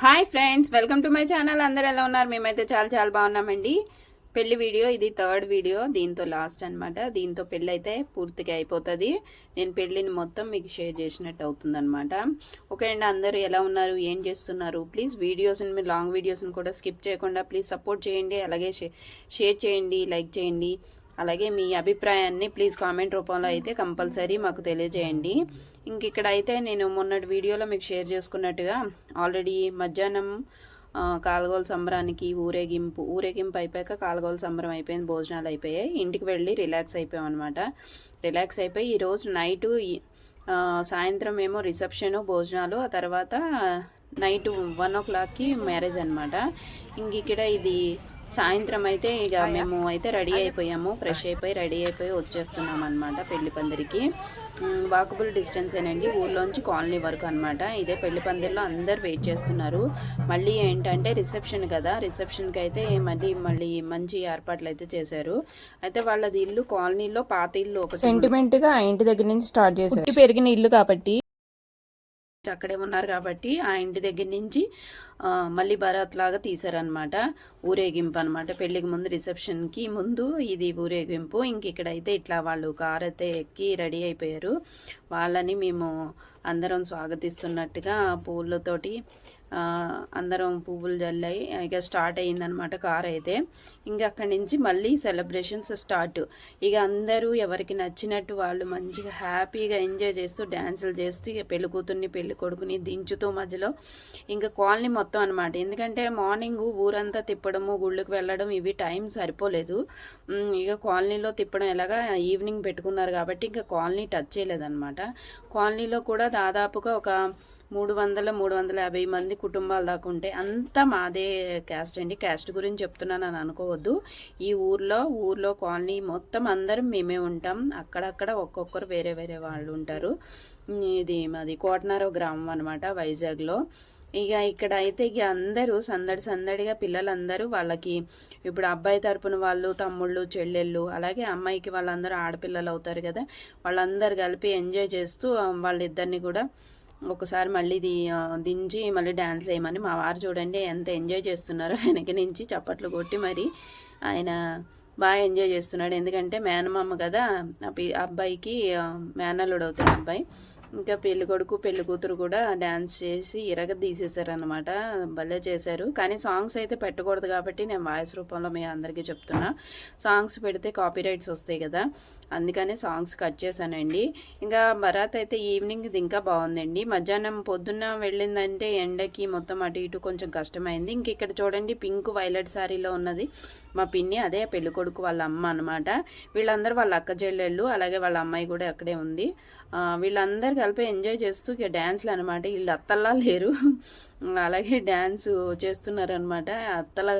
Hi friends welcome to my channel. అందరు ఎలా ఉన్నారు? మేమైతే చాలా చాలా బాగున్నామండి. పెళ్ళి వీడియో ఇది థర్డ్ వీడియో దీంతో లాస్ట్ అనమాట దీంతో పెళ్ళి అయితే పూర్తిగా అయిపోతుంది. నేను పెళ్ళిని మొత్తం మీకు షేర్ చేసినట్టు అవుతుంది అనమాట ఓకే అండి అందరూ ఎలా ఉన్నారు? ఏం చేస్తున్నారు? ప్లీజ్ వీడియోస్ని మీరు లాంగ్ వీడియోస్ని కూడా స్కిప్ చేయకుండా ప్లీజ్ సపోర్ట్ చేయండి. అలాగే షేర్ చేయండి లైక్ చేయండి. అలాగే మీ అభిప్రాయాన్ని ప్లీజ్ కామెంట్ రూపంలో అయితే కంపల్సరీ మాకు తెలియజేయండి. ఇంక ఇక్కడ అయితే నేను మొన్నటి వీడియోలో మీకు షేర్ చేసుకున్నట్టుగా ఆల్రెడీ మధ్యాహ్నం ఆ, కాలగోల సంబరానికి ఊరేగింపు ఊరేగింపు అయిపోయాక కాలగోల సంబరం అయిపోయింది భోజనాలు అయిపోయాయి. ఇంటికి వెళ్ళి రిలాక్స్ అయిపోయాం అనమాట రిలాక్స్ అయిపోయి ఈరోజు నైటు సాయంత్రం ఏమో రిసెప్షను భోజనాలు ఆ తర్వాత నైట్ వన్ ఓ క్లాక్కి మ్యారేజ్ అనమాట ఇంక ఇక్కడ ఇది సాయంత్రం అయితే ఇక మేము అయితే రెడీ అయిపోయాము. ఫ్రెష్ అయిపోయి రెడీ అయిపోయి వచ్చేస్తున్నాం అనమాట పెళ్ళి పందిరికి. వాకబుల్ డిస్టెన్స్ ఏనండి ఊర్లోంచి కాలనీ వరకు అనమాట ఇదే పెళ్ళి పందిరిలో అందరు వెయిట్ చేస్తున్నారు. మళ్ళీ ఏంటంటే రిసెప్షన్ కదా. రిసెప్షన్కి అయితే మళ్ళీ మళ్ళీ మంచి ఏర్పాట్లు అయితే చేశారు. అయితే వాళ్ళది ఇల్లు కాలనీలో పాత ఇల్లు ఒకటి సెంటిమెంట్గా ఆ ఇంటి దగ్గర నుంచి స్టార్ట్ చేశారు. పుట్టి పెరిగిన ఇల్లు కాబట్టి అక్కడే ఉన్నారు కాబట్టి ఆ ఇంటి దగ్గర నుంచి మళ్ళీ భరత్ లాగా తీసారనమాట ఊరేగింపు అనమాట పెళ్ళికి ముందు రిసెప్షన్కి ముందు ఇది ఊరేగింపు. ఇంక ఇక్కడైతే ఇట్లా వాళ్ళు కారైతే అయితే ఎక్కి రెడీ అయిపోయారు. వాళ్ళని మేము అందరం స్వాగతిస్తున్నట్టుగా పూలతోటి అందరం పువ్వులు జల్లాయి ఇక స్టార్ట్ అయ్యిందనమాట కార్ అయితే. ఇంకా అక్కడి నుంచి మళ్ళీ సెలబ్రేషన్స్ స్టార్ట్. ఇక అందరూ ఎవరికి నచ్చినట్టు వాళ్ళు మంచిగా హ్యాపీగా ఎంజాయ్ చేస్తూ డ్యాన్సులు చేస్తూ ఇక పెళ్ళి కూతుర్ని పెళ్ళి కొడుకుని దించుతూ మధ్యలో ఇంకా కాలనీ మొత్తం అనమాట ఎందుకంటే మార్నింగ్ ఊరంతా తిప్పడము గుళ్ళకి వెళ్ళడం ఇవి టైం సరిపోలేదు. ఇక కాలనీలో తిప్పడం ఎలాగా ఈవినింగ్ పెట్టుకున్నారు కాబట్టి ఇంకా కాలనీ టచ్ చేయలేదన్నమాట. కాలనీలో కూడా దాదాపుగా ఒక మూడు వందల మూడు వందల యాభై మంది కుటుంబాలు దాకా ఉంటే అంతా మాదే క్యాస్ట్ అండి. క్యాస్ట్ గురించి చెప్తున్నాను అని అనుకోవద్దు. ఈ ఊర్లో ఊర్లో కాలనీ మొత్తం అందరం మేమే ఉంటాం. అక్కడక్కడ ఒక్కొక్కరు వేరే వేరే వాళ్ళు ఉంటారు. ఇది మాది కోటనారావు గ్రామం అనమాట వైజాగ్లో. ఇక ఇక్కడ అయితే ఇక అందరూ సందడి సందడిగా పిల్లలందరూ వాళ్ళకి ఇప్పుడు అబ్బాయి తరపున వాళ్ళు తమ్ముళ్ళు చెల్లెళ్ళు అలాగే అమ్మాయికి వాళ్ళందరూ ఆడపిల్లలు అవుతారు కదా. వాళ్ళందరూ కలిపి ఎంజాయ్ చేస్తూ వాళ్ళిద్దరిని కూడా ఒకసారి మళ్ళీ ది దించి మళ్ళీ డ్యాన్స్ వేయమని మా వారు చూడండి ఎంత ఎంజాయ్ చేస్తున్నారో వెనక నుంచి చప్పట్లు కొట్టి మరి ఆయన బాగా ఎంజాయ్ చేస్తున్నాడు. ఎందుకంటే మేనమామ కదా అబ్బాయికి మేనల్లుడు అవుతాడు అబ్బాయి. ఇంకా పెళ్ళి కొడుకు పెళ్ళి కూతురు కూడా డ్యాన్స్ చేసి ఇరగ తీసేశారనమాట భలే చేశారు. కానీ సాంగ్స్ అయితే పెట్టకూడదు కాబట్టి నేను వాయిస్ రూపంలో మీ అందరికీ చెప్తున్నా. సాంగ్స్ పెడితే కాపీరైట్స్ వస్తాయి కదా. అందుకని సాంగ్స్ కట్ చేశానండి. ఇంకా బరాత్ అయితే ఈవినింగ్ ఇది ఇంకా బాగుందండి. మధ్యాహ్నం పొద్దున్న వెళ్ళిందంటే ఎండకి మొత్తం అటు ఇటు కొంచెం కష్టమైంది. ఇంక ఇక్కడ చూడండి పింక్ వైలెట్ శారీలో ఉన్నది మా పిన్ని అదే పెళ్ళి కొడుకు వాళ్ళ అమ్మ అనమాట వీళ్ళందరూ వాళ్ళ అక్క చెల్లెళ్ళు అలాగే వాళ్ళ అమ్మాయి కూడా అక్కడే ఉంది. వీళ్ళందరూ కలిపి ఎంజాయ్ చేస్తూ ఇక డ్యాన్స్లు అనమాట వీళ్ళు అత్తల్లా లేరు. అలాగే డ్యాన్స్ చేస్తున్నారు అనమాట అత్తల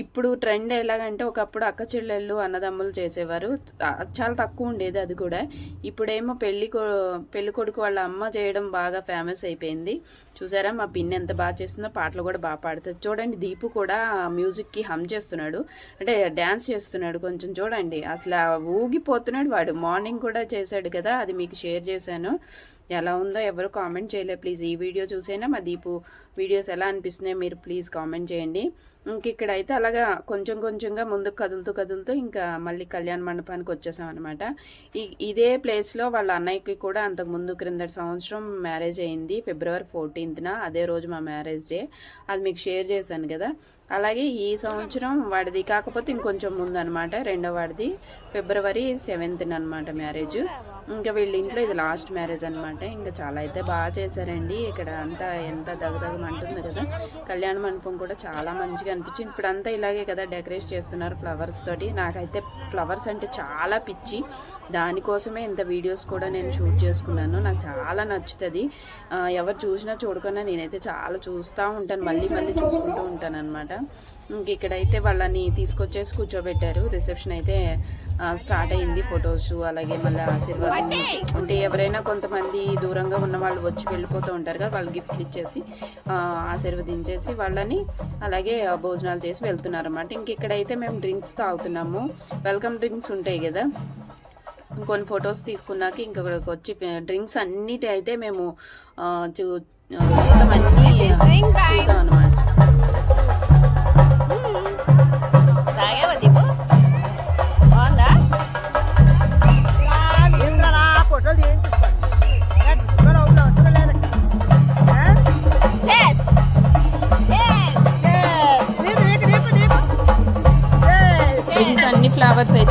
ఇప్పుడు ట్రెండ్ ఎలాగంటే ఒకప్పుడు అక్క చెల్లెళ్ళు అన్నదమ్ములు చేసేవారు. చాలా తక్కువ ఉండేది అది కూడా. ఇప్పుడేమో పెళ్ళి పెళ్ళి కొడుకు వాళ్ళ అమ్మ చేయడం బాగా ఫేమస్ అయిపోయింది. చూసారా మా పిన్ని ఎంత బాగా చేస్తుందో పాటలు కూడా బాగా పాడుతుంది. చూడండి దీపు కూడా మ్యూజిక్కి హమ్ చేస్తున్నాడు. అంటే డ్యాన్స్ చేస్తున్నాడు కొంచెం చూడండి. అసలు ఊగిపోతున్నాడు వాడు. మార్నింగ్ కూడా చేశాడు కదా అది మీకు షేర్ చేశాను. ఎలా ఉందో ఎవరు కామెంట్ చేయలేదు. ప్లీజ్ ఈ వీడియో చూసైనా? మా దీపు వీడియోస్ ఎలా అనిపిస్తున్నాయో మీరు ప్లీజ్ కామెంట్ చేయండి. ఇంక ఇక్కడైతే అలాగా కొంచెం కొంచెంగా ముందుకు కదులుతూ కదులుతూ ఇంకా మళ్ళీ కళ్యాణ మండపానికి వచ్చేసాం అనమాట ఈ ఇదే ప్లేస్లో వాళ్ళ అన్నయ్యకి కూడా అంతకు ముందు క్రిందటి సంవత్సరం మ్యారేజ్ అయింది. ఫిబ్రవరి ఫోర్టీన్త్న అదే రోజు మా మ్యారేజ్ డే అది మీకు షేర్ చేశాను కదా. అలాగే ఈ సంవత్సరం వాడిది కాకపోతే ఇంకొంచెం ముందు అనమాట రెండో వాడిది ఫిబ్రవరి సెవెంత్న అనమాట మ్యారేజ్ ఇంకా వీళ్ళ ఇంట్లో ఇది లాస్ట్ మ్యారేజ్ అనమాట అంటే ఇంకా చాలా అయితే బాగా చేశారండి. ఇక్కడ అంతా ఎంత దగదగమంటుంది కదా. కళ్యాణ మండపం కూడా చాలా మంచిగా అనిపించింది. ఇప్పుడు అంతా ఇలాగే కదా డెకరేట్ చేస్తున్నారు ఫ్లవర్స్ తోటి. నాకైతే ఫ్లవర్స్ అంటే చాలా పిచ్చి. దానికోసమే ఇంత వీడియోస్ కూడా నేను షూట్ చేసుకున్నాను. నాకు చాలా నచ్చుతుంది. ఎవరు చూసినా చూడకుండా నేనైతే చాలా చూస్తూ ఉంటాను. మళ్ళీ మళ్ళీ చూసుకుంటూ ఉంటాను. అనమాట ఇంక ఇక్కడైతే వాళ్ళని తీసుకొచ్చేసి కూర్చోబెట్టారు. రిసెప్షన్ అయితే స్టార్ట్ అయింది ఫొటోస్ అలాగే మళ్ళీ ఆశీర్వాదం అంటే ఎవరైనా కొంతమంది దూరంగా ఉన్న వాళ్ళు వచ్చి వెళ్ళిపోతూ ఉంటారు కదా వాళ్ళు గిఫ్ట్లు ఇచ్చేసి ఆశీర్వదించేసి వాళ్ళని అలాగే భోజనాలు చేసి వెళ్తున్నారు అనమాట ఇంక ఇక్కడైతే మేము డ్రింక్స్ తాగుతున్నాము. వెల్కమ్ డ్రింక్స్ ఉంటాయి కదా. కొన్ని ఫొటోస్ తీసుకున్నాక ఇంకొకటికి వచ్చి డ్రింక్స్ అన్నిటి అయితే మేము చూ మొత్తం అన్ని ఫ్లవర్స్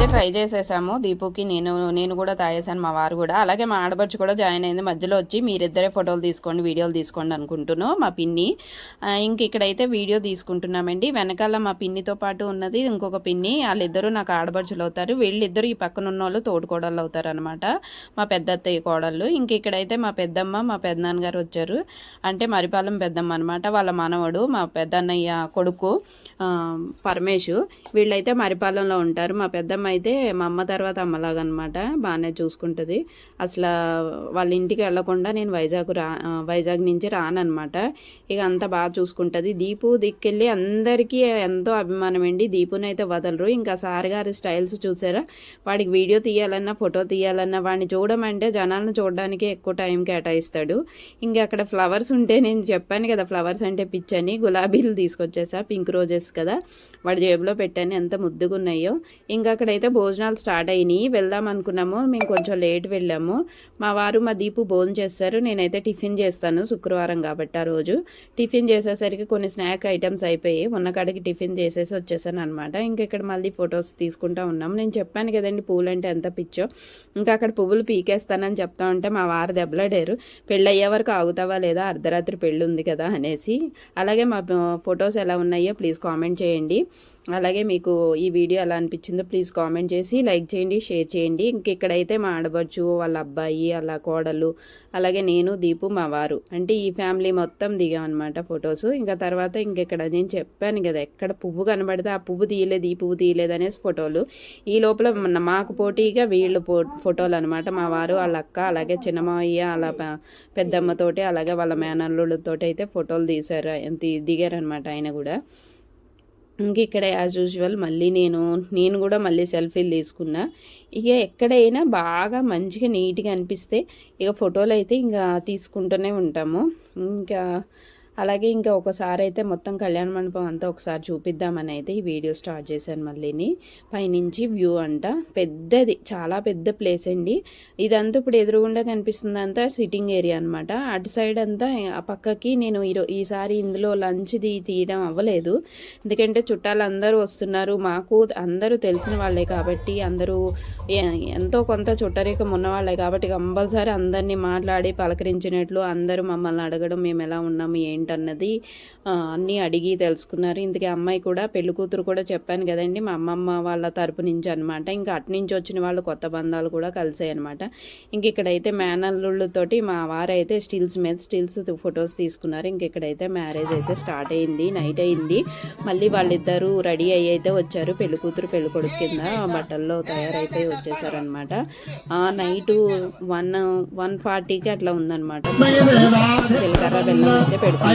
అయితే ట్రై చేసేసాము. దీపుకి నేను నేను కూడా తాగేసాను మా వారు కూడా. అలాగే మా ఆడపడుచు కూడా జాయిన్ అయింది. మధ్యలో వచ్చి మీరిద్దరే ఫోటోలు తీసుకోండి వీడియోలు తీసుకోండి అనుకుంటున్నాను మా పిన్ని. ఇంక ఇక్కడైతే వీడియో తీసుకుంటున్నామండి. వెనకాల మా పిన్నితో పాటు ఉన్నది ఇంకొక పిన్ని. వాళ్ళిద్దరూ నాకు ఆడపడుచులు అవుతారు. వీళ్ళిద్దరు ఈ పక్కన ఉన్న వాళ్ళు తోడుకోడళ్ళు అవుతారు అనమాట మా పెద్ద అత్తయ్య కోడళ్ళు. ఇంక ఇక్కడైతే మా పెద్దమ్మ మా పెద్దనాన్నగారు వచ్చారు. అంటే మరిపాలెం పెద్దమ్మ అనమాట వాళ్ళ మనవడు మా పెద్దన్నయ్య కొడుకు పరమేశు. వీళ్ళైతే మరిపాలెంలో ఉంటారు. మా పెద్దమ్మ అయితే మా అమ్మ తర్వాత అమ్మలాగా అనమాట బాగానే చూసుకుంటుంది. అసలు వాళ్ళ ఇంటికి వెళ్ళకుండా నేను వైజాగ్ రా వైజాగ్ నుంచి రానమాట ఇక అంతా బాగా చూసుకుంటుంది. దీపు దిక్కెళ్ళి అందరికీ ఎంతో అభిమానం అండి. దీపుని అయితే వదలరు. ఇంకా సార్ గారి స్టైల్స్ చూసారా? వాడికి వీడియో తీయాలన్నా ఫోటో తీయాలన్నా వాడిని చూడమంటే జనాలను చూడడానికి ఎక్కువ టైం కేటాయిస్తాడు. ఇంకా అక్కడ ఫ్లవర్స్ ఉంటే నేను చెప్పాను కదా ఫ్లవర్స్ అంటే పిచ్చని గులాబీలు తీసుకొచ్చేసా పింక్ రోజెస్ కదా. వాడి జేబులో పెట్టాను. ఎంత ముద్దుగా ఉన్నాయో ఇంకా అక్కడైతే అయితే భోజనాలు స్టార్ట్ అయినాయి. వెళ్దాం అనుకున్నాము. మేము కొంచెం లేట్ వెళ్ళాము. మా వారు మా దీపు భోజనం చేస్తారు. నేనైతే టిఫిన్ చేస్తాను శుక్రవారం కాబట్టి ఆ రోజు. టిఫిన్ చేసేసరికి కొన్ని స్నాక్ ఐటమ్స్ అయిపోయి ఉన్న కాడికి టిఫిన్ చేసేసి వచ్చేసాను అనమాట ఇంకా ఇక్కడ మళ్ళీ ఫొటోస్ తీసుకుంటా ఉన్నాం. నేను చెప్పాను కదండి పూలు అంటే ఎంత పిచ్చో. ఇంకా అక్కడ పువ్వులు పీకేస్తానని చెప్తా ఉంటే మా వారు దెబ్బలాడారు. పెళ్ళి అయ్యే వరకు ఆగుతావా లేదా? అర్ధరాత్రి పెళ్ళి ఉంది కదా అనేసి. అలాగే మా ఫొటోస్ ఎలా ఉన్నాయో ప్లీజ్ కామెంట్ చేయండి. అలాగే మీకు ఈ వీడియో ఎలా అనిపించిందో ప్లీజ్ కామెంట్ కామెంట్ చేసి లైక్ చేయండి షేర్ చేయండి. ఇంక ఇక్కడైతే మా ఆడబడుచు వాళ్ళ అబ్బాయి అలా కోడలు అలాగే నేను దీపు మా వారు. అంటే ఈ ఫ్యామిలీ మొత్తం దిగామన్నమాట ఫొటోస్. ఇంకా తర్వాత ఇంకెక్కడ నేను చెప్పాను కదా ఎక్కడ పువ్వు కనబడితే ఆ పువ్వు తీయలేదు ఈ పువ్వు తీయలేదు అనేసి ఫోటోలు. ఈ లోపల మాకు పోటీగా వీళ్ళు పో ఫోటోలు అనమాట మా వారు వాళ్ళ అక్క అలాగే చిన్నమావయ్య అలా పెద్దమ్మతోటి అలాగే వాళ్ళ మేనల్లుడితోటి అయితే ఫోటోలు తీశారు ఎంత దిగారనమాట ఆయన కూడా. ఇంక ఇక్కడ యాజ్ యూజువల్ మళ్ళీ నేను నేను కూడా మళ్ళీ సెల్ఫీలు తీసుకున్నా. ఇక ఎక్కడైనా బాగా మంచిగా నీట్గా అనిపిస్తే ఇక ఫోటోలు అయితే ఇంకా తీసుకుంటూనే ఉంటాము. ఇంకా అలాగే ఇంకా ఒకసారి అయితే మొత్తం కళ్యాణ మండపం అంతా ఒకసారి చూపిద్దామని అయితే ఈ వీడియో స్టార్ట్ చేశాను మళ్ళీని. పైనుంచి వ్యూ అంట. పెద్దది చాలా పెద్ద ప్లేస్ అండి. ఇదంతా ఇప్పుడు ఎదురుగుండా కనిపిస్తుంది అంతా సిట్టింగ్ ఏరియా అనమాట అటు సైడ్ అంతా ఆ పక్కకి నేను ఈరో ఈసారి ఇందులో లంచ్ది తీయడం అవ్వలేదు. ఎందుకంటే చుట్టాలు అందరూ వస్తున్నారు. మాకు అందరూ తెలిసిన వాళ్ళే కాబట్టి అందరూ ఎంతో కొంత చుట్టరికం ఉన్న వాళ్ళే కాబట్టి కంపల్సరీ అందరినీ మాట్లాడి పలకరించినట్లు అందరూ మమ్మల్ని అడగడం మేము ఎలా ఉన్నాము ఏంటి ఏంటన్నది అన్నీ అడిగి తెలుసుకున్నారు. ఇంతకీ అమ్మాయి కూడా పెళ్ళి కూతురు కూడా చెప్పాను కదండి మా అమ్మమ్మ వాళ్ళ తరపు నుంచి అనమాట ఇంకా అటు నుంచి వచ్చిన వాళ్ళు కొత్త బంధాలు కూడా కలిసాయి అనమాట ఇంక ఇక్కడైతే మేనల్లుళ్ళతోటి మా వారైతే స్టిల్స్ మీద స్టిల్స్ ఫొటోస్ తీసుకున్నారు. ఇంక ఇక్కడైతే మ్యారేజ్ అయితే స్టార్ట్ అయింది నైట్ అయింది. మళ్ళీ వాళ్ళిద్దరూ రెడీ అయ్యి అయితే వచ్చారు. పెళ్ళి కూతురు పెళ్ళి కొడుకు కింద బట్టల్లో తయారైపోయి వచ్చేసారనమాట నైట్ వన్ వన్ ఫార్టీకి అట్లా ఉందన్నమాట. జీలకర్ర బెల్లం అయితే పెడుతుంది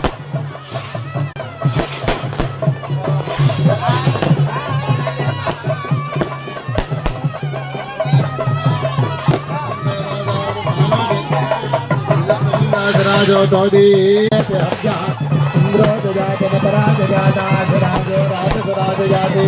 రాజో తోది ఇంద్రో జజాత పరాజ జాతాధిరాజో రాజసురాజ జాతి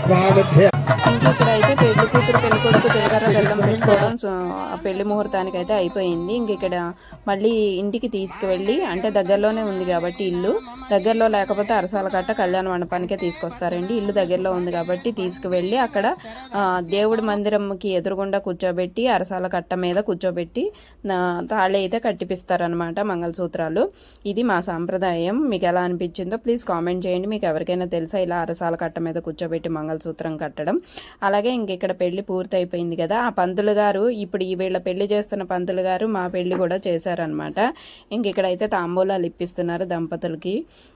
స్వామిభ్య ఇంక ఇక్కడ అయితే పెళ్ళి కూతురు పెళ్ళి కొడుకు జీలకర్ర బెల్లం పెట్టుకోవడం సో ఆ పెళ్ళి ముహూర్తానికి అయితే అయిపోయింది. ఇంక ఇక్కడ మళ్ళీ ఇంటికి తీసుకువెళ్ళి అంటే దగ్గరలోనే ఉంది కాబట్టి ఇల్లు దగ్గరలో లేకపోతే అరసాల కట్ట కళ్యాణ మండపానికే తీసుకొస్తారండి. ఇల్లు దగ్గరలో ఉంది కాబట్టి తీసుకువెళ్ళి అక్కడ దేవుడి మందిరంకి ఎదురుగుండా కూర్చోబెట్టి అరసాల కట్ట మీద కూర్చోబెట్టి తాళి అయితే కట్టిపిస్తారనమాట మంగళసూత్రాలు. ఇది మా సాంప్రదాయం. మీకు ఎలా అనిపించిందో ప్లీజ్ కామెంట్ చేయండి. మీకు ఎవరికైనా తెలుసా ఇలా అరసాల కట్ట మీద కూర్చోబెట్టి మంగళసూత్రం కట్టడం? అలాగే ఇంక ఇక్కడ పెళ్ళి పూర్తి అయిపోయింది కదా. ఆ పంతులు గారు ఇప్పుడు ఈ వీళ్ళ పెళ్ళి చేస్తున్న పంతులు గారు మా పెళ్ళి కూడా చేశారనమాట ఇంక ఇక్కడైతే తాంబూలాలు ఇప్పిస్తున్నారు దంపతులకి.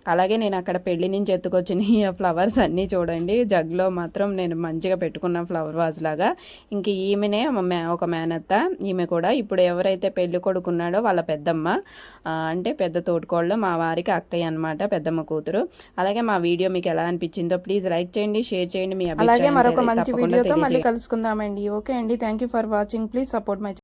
అలాగే నేను అక్కడ పెళ్ళి నుంచి ఎత్తుకొచ్చిన ఈ ఫ్లవర్స్ అన్నీ చూడండి. జగ్లో మాత్రం నేను మంచిగా పెట్టుకున్న ఫ్లవర్ వాజ్ లాగా. ఇంక ఈమెనే ఒక మేనత్త. ఈమె కూడా ఇప్పుడు ఎవరైతే పెళ్ళి కొడుకున్నాడో వాళ్ళ పెద్దమ్మ అంటే పెద్ద తోడుకోళ్ళు మా వారికి అక్కయ్య అనమాట పెద్దమ్మ కూతురు. అలాగే మా వీడియో మీకు ఎలా అనిపించిందో ప్లీజ్ లైక్ చేయండి షేర్ చేయండి మీ అలాగే అభిప్రాయం మరొక తెలి- మంచి వీడియోతో మళ్ళీ. కలుసుకుందామండి. ఓకే అండి. Thank you for watching. Please support my